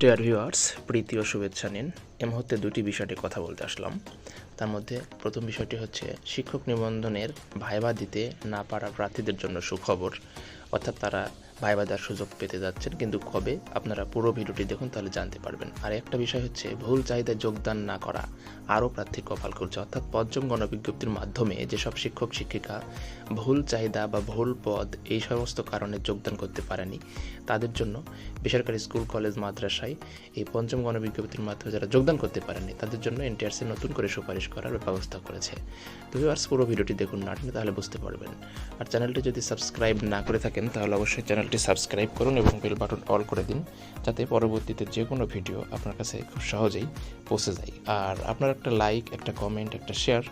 Dear viewers প্রীতি ও শুভেচ্ছা নিন। এ মুহূর্তে দুটি বিষয়টি কথা বলতে আসলাম। তার মধ্যে প্রথম বিষয়টি হচ্ছে, শিক্ষক নিবন্ধনের ভাইবা দিতে না পারা প্রার্থীদের জন্য সুখবর। অর্থাৎ তারা ভাইবা দেওয়ার সুযোগ পেতে যাচ্ছেন, কিন্তু কবে? আপনারা পুরো ভিডিওটি দেখুন, তাহলে জানতে পারবেন। আর একটা বিষয় হচ্ছে, ভুল চাহিদায় যোগদান না করা, আরও প্রার্থীর কপাল করছে। অর্থাৎ পঞ্চম গণবিজ্ঞপ্তির মাধ্যমে যেসব শিক্ষক, শিক্ষিকা ভুল চাহিদা বা ভুল পদ এই সমস্ত কারণে যোগদান করতে পারেনি, তাদের জন্য বেসরকারি স্কুল, কলেজ, মাদ্রাসায় এই পঞ্চম গণবিজ্ঞপ্তির মাধ্যমে যারা যোগদান করতে পারেনি তাদের জন্য এনটিআরসি নতুন করে সুপারিশ করার ব্যবস্থা করেছে। তো ভিউয়ার্স পুরো ভিডিওটি দেখুন না টেনে, তাহলে বুঝতে পারবেন। আর চ্যানেলটি যদি সাবস্ক্রাইব না করে থাকেন, তাহলে অবশ্যই চ্যানেলটি সাবস্ক্রাইব করুন এবং বেল বাটন অল করে দিন, যাতে পরবর্তীতে যে কোনো ভিডিও আপনার কাছে খুব সহজেই পৌঁছে যায়। আর আপনার একটা লাইক একটা কমেন্ট একটা শেয়ার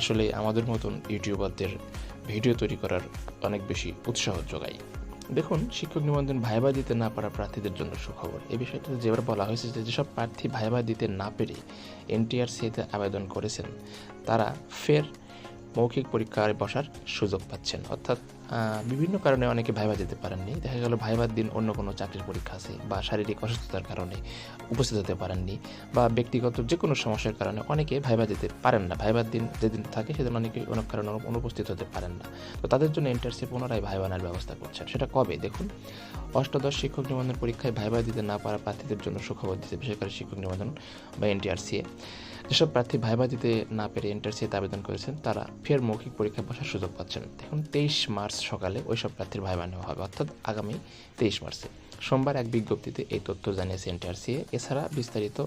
আসলে আমাদের মতন ইউটিউবারদের ভিডিও তৈরি করার অনেক বেশি উৎসাহ যোগায়। দেখুন, শিক্ষক নিবন্ধন ভাইবা দিতে না পারা প্রার্থীদের জন্য সুখবর। এই বিষয়টা যেবার বলা হয়েছে যে যেসব প্রার্থী ভাইবা দিতে না পেরে এনটিআরসিতে আবেদন করেছেন, তারা ফের মৌখিক পরীক্ষায় বসার সুযোগ পাচ্ছেন। অর্থাৎ বিভিন্ন কারণে অনেকে ভাইবা যেতে পারেননি। দেখা গেল ভাইবার দিন অন্য কোনো চাকরির পরীক্ষা আছে বা শারীরিক অসুস্থতার কারণে উপস্থিত হতে পারেননি বা ব্যক্তিগত যে কোনো সমস্যার কারণে অনেকে ভাইবা যেতে পারেন না। ভাইবার দিন যেদিন থাকে সেদিন অনেকে অনেক কারণে অনুপস্থিত হতে পারেন না। তো তাদের জন্য এন্টারসি পুনরায় ভাইবানের ব্যবস্থা করছেন। সেটা কবে? দেখুন, অষ্টাদশ শিক্ষক নিবন্ধন পরীক্ষায় ভাইবা দিতে না পারা প্রার্থীদের জন্য সুখবর দিতে বেসরকারি শিক্ষক নিবন্ধন বা এনটিআরসিএ। যেসব প্রার্থী ভাইবা দিতে না পেরে এন্টারসিতে আবেদন করেছেন, তারা ফের মৌখিক পরীক্ষায় বসার সুযোগ পাচ্ছেন। দেখুন, তেইশ মার্চ সকালে ওই সব প্রার্থীর ভাইবা হবে, অর্থাৎ আগামী তেইশ মার্চে। সোমবার এক বিজ্ঞপ্তিতে এই তথ্য জানিয়েছে এনটিআরসিএ এছাড়া বিস্তারিত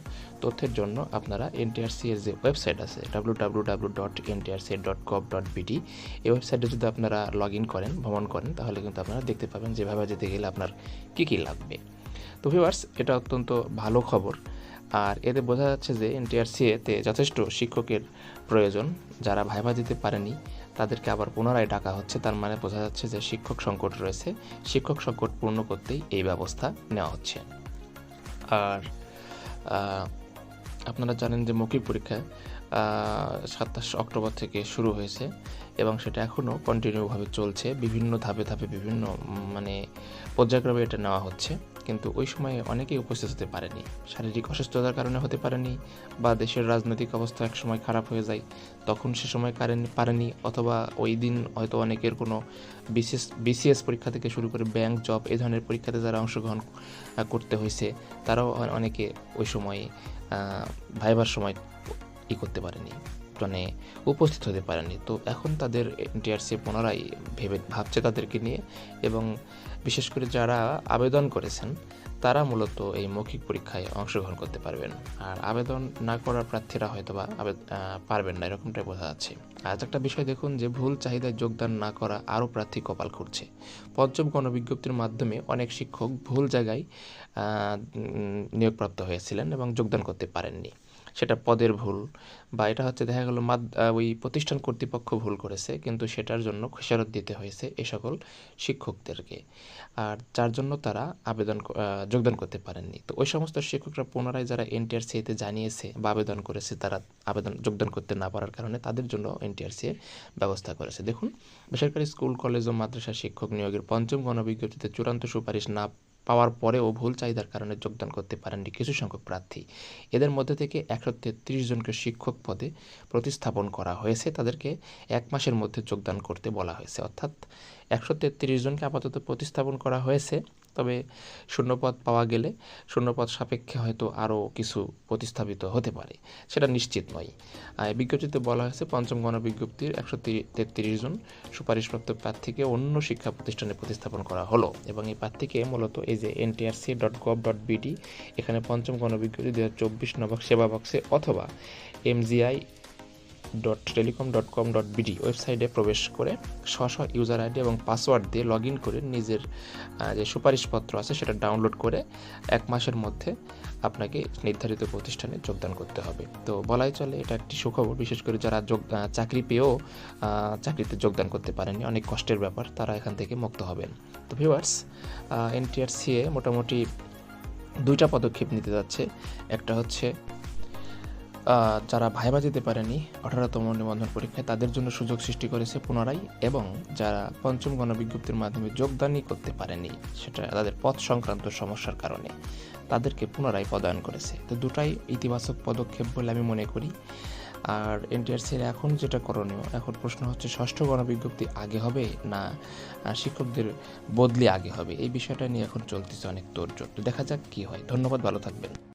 তথ্যের জন্য আপনারা এনটিআরসি এর যে ওয়েবসাইট আছে W W W dot NTRC dot gov dot BD এই ওয়েবসাইটে যদি আপনারা লগ ইন করেন, ভ্রমণ করেন, তাহলে কিন্তু আপনারা দেখতে পাবেন যে ভাইবা যেতে গেলে আপনার কী কী লাগবে। তো ভিউয়ার্স, এটা অত্যন্ত ভালো খবর। আর এতে বোঝা যাচ্ছে যে এনটিআরসিএতে যথেষ্ট শিক্ষকের প্রয়োজন, যারা ভাইভা দিতে পারেনি। তাদেরকে আবার পুনরায় ডাকা হচ্ছে। তার মানে বোঝা যাচ্ছে যে শিক্ষক সংকট রয়েছে। শিক্ষক সংকট পূর্ণ করতেই এই ব্যবস্থা নেওয়া হচ্ছে। আর আপনারা জানেন যে মৌখিক পরীক্ষা সাতাশ অক্টোবর থেকে শুরু হয়েছে এবং সেটা এখনও কন্টিনিউভাবে চলছে। বিভিন্ন ধাপে ধাপে বিভিন্ন মানে পর্যায়ক্রমে এটা নেওয়া হচ্ছে। কিন্তু ওই সময়ে অনেকেই উপস্থিত হতে পারেনি। শারীরিক অসুস্থতার কারণে হতে পারেনি বা দেশের রাজনৈতিক অবস্থা এক সময় খারাপ হয়ে যায়। তখন সে সময় কারেনি পারেনি অথবা ওই দিন হয়তো অনেকের কোনো বিশেষ বিসিএস পরীক্ষা থেকে শুরু করে ব্যাংক, জব এই ধরনের পরীক্ষাতে যারা অংশগ্রহণ করতে হয়েছে, তারাও অনেকে ওই সময়ে ভাইবার সময় ই করতে পারেনি। মানে উপস্থিত হতে পারেনি তো এখন তাদের এনটিআরসি পুনরায় ভেবে ভাবছে তাদেরকে নিয়ে এবং বিশেষ করে যারা আবেদন করেছেন তারা মূলত এই মৌখিক পরীক্ষায় অংশগ্রহণ করতে পারবেন। আর আবেদন না করার প্রার্থীরা হয়তো বা পারবেন না, এরকমটাই বোঝা যাচ্ছে। আজ একটা বিষয় দেখুন যে ভুল চাহিদায় যোগদান না করা আরও প্রার্থী কপাল খুঁড়ছে। পঞ্চম গণবিজ্ঞপ্তির মাধ্যমে অনেক শিক্ষক ভুল জায়গায় নিয়োগপ্রাপ্ত হয়েছিলেন এবং যোগদান করতে পারেননি। সেটা পদের ভুল বা এটা হচ্ছে দেখা গেল মাদ ওই প্রতিষ্ঠান কর্তৃপক্ষ ভুল করেছে, কিন্তু সেটার জন্য খেসারত দিতে হয়েছে এ সকল শিক্ষকদেরকে। আর যার জন্য তারা আবেদন যোগদান করতে পারেননি। তো ওই সমস্ত শিক্ষকরা পুনরায় যারা এনটিআরসিতে জানিয়েছে বা আবেদন করেছে, তারা আবেদন যোগদান করতে না পারার কারণে তাদের জন্য এনটিআরসি ব্যবস্থা করেছে। দেখুন, বেসরকারি স্কুল, কলেজ ও মাদ্রাসা শিক্ষক নিয়োগের পঞ্চম গণবিজ্ঞপ্তিতে চূড়ান্ত সুপারিশ না পাওয়ার পরেও ভুল চাহিদার কারণে যোগদান করতে পারেননি কিছু সংখ্যক প্রার্থী। এদের মধ্যে থেকে একশো তেত্রিশ জনকে শিক্ষক পদে প্রতিস্থাপন করা হয়েছে। তাদেরকে এক মাসের মধ্যে যোগদান করতে বলা হয়েছে। অর্থাৎ একশো তেত্রিশ জনকে আপাতত প্রতিস্থাপন করা হয়েছে। তবে শূন্যপদ পাওয়া গেলে শূন্যপদ সাপেক্ষে হয়তো আরও কিছু প্রতিস্থাপিত হতে পারে, সেটা নিশ্চিত নয়। বিজ্ঞপ্তিতে বলা হয়েছে, পঞ্চম গণবিজ্ঞপ্তির একশো তেত্রিশ জন সুপারিশপ্রাপ্ত প্রার্থীকে অন্য শিক্ষা প্রতিষ্ঠানে প্রতিস্থাপন করা হলো এবং এই প্রার্থীকে মূলত এই যে NTRC dot gov dot BD এখানে পঞ্চম গণবিজ্ঞপ্তি দু হাজার চব্বিশ নবক সেবা বক্সে অথবা MGI dot telecom dot com dot BD ওয়েবসাইটে প্রবেশ করে স্ব স্ব ইউজার আইডি এবং পাসওয়ার্ড দিয়ে লগ ইন করে নিজের যে সুপারিশপত্র আছে সেটা ডাউনলোড করে এক মাসের মধ্যে আপনাকে নির্ধারিত প্রতিষ্ঠানে যোগদান করতে হবে। তো বলাই চলে এটা একটি সুখবর, বিশেষ করে যারা যোগ চাকরি পেয়েও চাকরিতে যোগদান করতে পারেননি, অনেক কষ্টের ব্যাপার, তারা এখান থেকে মুক্ত হবেন। তো ভিউয়ার্স এনটিআরসিএ মোটামুটি দুইটা পদক্ষেপ নিতে যাচ্ছে। একটা হচ্ছে যারা ভাইবা যেতে পারেনি, আঠারোতম নিবন্ধন পরীক্ষায় তাদের জন্য সুযোগ সৃষ্টি করেছে পুনরায় এবং যারা পঞ্চম গণবিজ্ঞপ্তির মাধ্যমে যোগদানই করতে পারেনি, সেটা তাদের পথ সংক্রান্ত সমস্যার কারণে তাদেরকে পুনরায় পদায়ন করেছে। তো দুটাই ইতিবাচক পদক্ষেপ বলে আমি মনে করি। আর এনটিআরসির এখন যেটা করণীয়, এখন প্রশ্ন হচ্ছে, ষষ্ঠ গণবিজ্ঞপ্তি আগে হবে না শিক্ষকদের বদলি আগে হবে? এই বিষয়টা নিয়ে এখন চলতেছে অনেক তোড়জোড়। তো দেখা যাক কি হয়। ধন্যবাদ, ভালো থাকবেন।